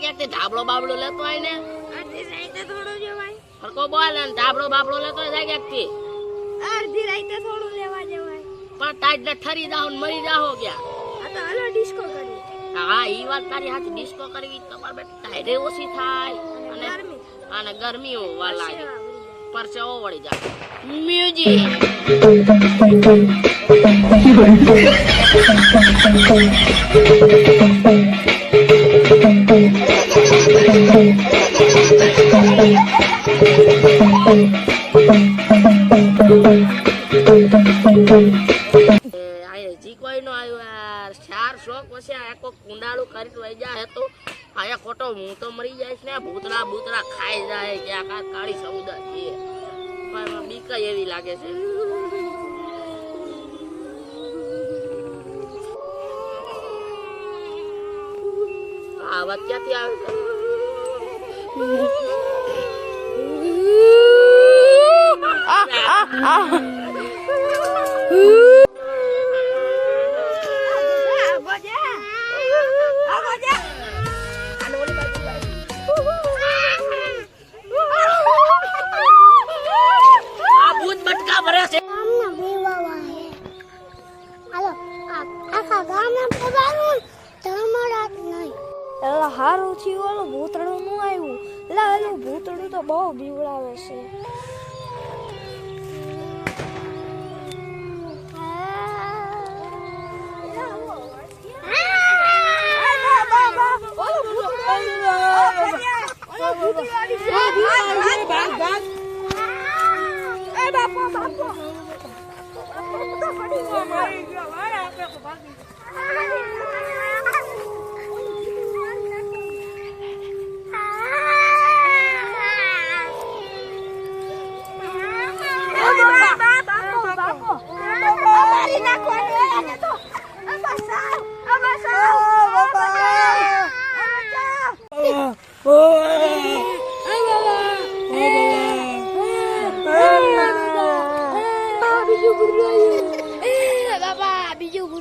બાબડો લેતો હોય ને? અડધી રાઈતે થોડું જવાય. ફરકો બોલ ને ધાબડો બાબડો લેતો હોય ક્યાંકથી અડધી રાઈતે થોડું લેવા જવાય. પણ તાજ ને ઠરી જાઓ ને મરી જાવ ગયા આ તો હાલો ડિસ્કો કરી હા ઈ વાત તારી હાથ ડિસ્કો કરવી તમારે બેટા ટાયરે ઓછી થાય. અને ગરમી. અને ગરમી હોવા લાગે. પરસેવો વળી જાય. મ્યુઝિક. એ આ કોઈ નો આવ્યો ચાર શોખ પછી આ કુંડાળું કરી વઈ જાય તો આયા ખોટો હું તો મરી જઈશ ને ભૂતરા ભૂતરા ખાઈ જાય કે આ કાળી સૌદા છે પણ બીક એવી લાગે છે આ અવાજ ક્યાંથી આવે છે? ભૂત ભરે છે. ગામના બેવાવા હે. હાલો આ આખા ગામના બેવાનું તમારા નહીં. એલા હારું થયું ઓલું ભૂતળું નું આવ્યું. એલા એલું ભૂતળું તો બહુ બીવડાવે છે. મારી ગયો. આપણે ભાગી